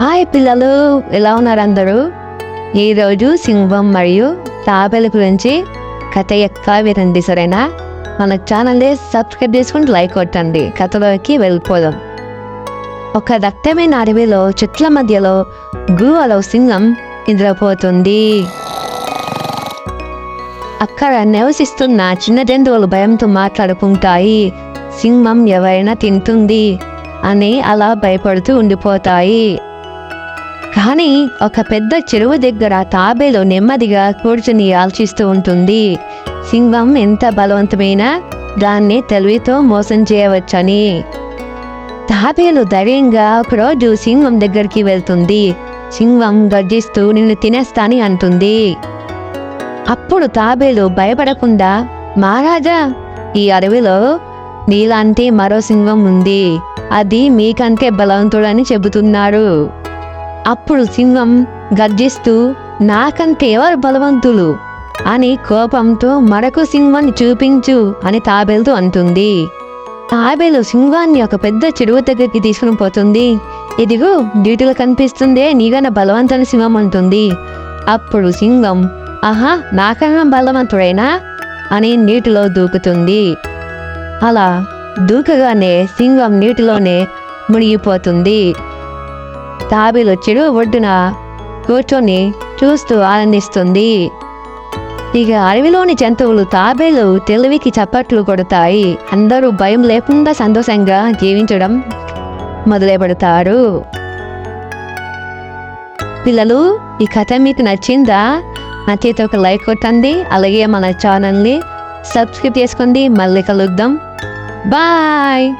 Hi పిల్లలు ఎలా ఉన్నారు అందరూ? ఈరోజు సింహం మరియు తాబేల గురించి కథ ఎక్కువ వినండి సరేనా? మన ఛానల్ని సబ్స్క్రైబ్ చేసుకుని లైక్ కొట్టండి. కథలోకి వెళ్ళిపోదాం. ఒక దట్టమైన అడవిలో చెట్ల మధ్యలో గుహలో సింహం నిద్రపోతుంది. అక్కడ నివసిస్తున్న చిన్న జంతువులు భయంతో మాట్లాడుకుంటాయి. సింహం ఎవరైనా తింటుంది అని అలా భయపడుతూ ఉండిపోతాయి. కానీ ఒక పెద్ద చెరువు దగ్గర తాబేలు నెమ్మదిగా కూర్చుని ఆల్చిస్తూ ఉంటుంది. సింహం ఎంత బలవంతమైన దాన్ని తెలివితో మోసం చేయవచ్చని. తాబేలు ధైర్యంగా ఒకరోజు సింహం దగ్గరికి వెళ్తుంది. సింహం గర్జిస్తూ నిన్ను తినేస్తాని అంటుంది. అప్పుడు తాబేలు భయపడకుండా మహారాజా ఈ అడవిలో నీలాంటి మరో సింహం ఉంది. అది మీకంటే బలవంతుడని చెబుతున్నారు. అప్పుడు సింహం గర్జిస్తూ నాకంటే ఎవరు బలవంతులు? అని కోపంతో మరొక సింహాన్ని చూపించు అని తాబేలుతో అంటుంది. తాబేలు సింహాన్ని ఒక పెద్ద చెరువు దగ్గరికి తీసుకుని పోతుంది. ఇదిగో నీటిలో కనిపిస్తుందే నీగన బలవంతుని సింహం అంటుంది. అప్పుడు సింహం ఆహా నాకన్నా బలవంతుడైనా? అని నీటిలో దూకుతుంది. అలా దూకగానే సింహం నీటిలోనే మునిగిపోతుంది. తాబేలు చెడు ఒడ్డున కూర్చొని చూస్తూ ఆనందిస్తుంది. ఇక అడవిలోని జంతువులు తాబేలు తెలివికి చప్పట్లు కొడతాయి. అందరూ భయం లేకుండా సంతోషంగా జీవించడం మొదలుపెడతారు. పిల్లలు ఈ కథ మీకు నచ్చిందా? నచ్చితే ఒక లైక్ కొట్టండి అలాగే మన ఛానల్ని సబ్స్క్రైబ్ చేసుకోండి. మళ్ళీ కలుద్దాం. బాయ్!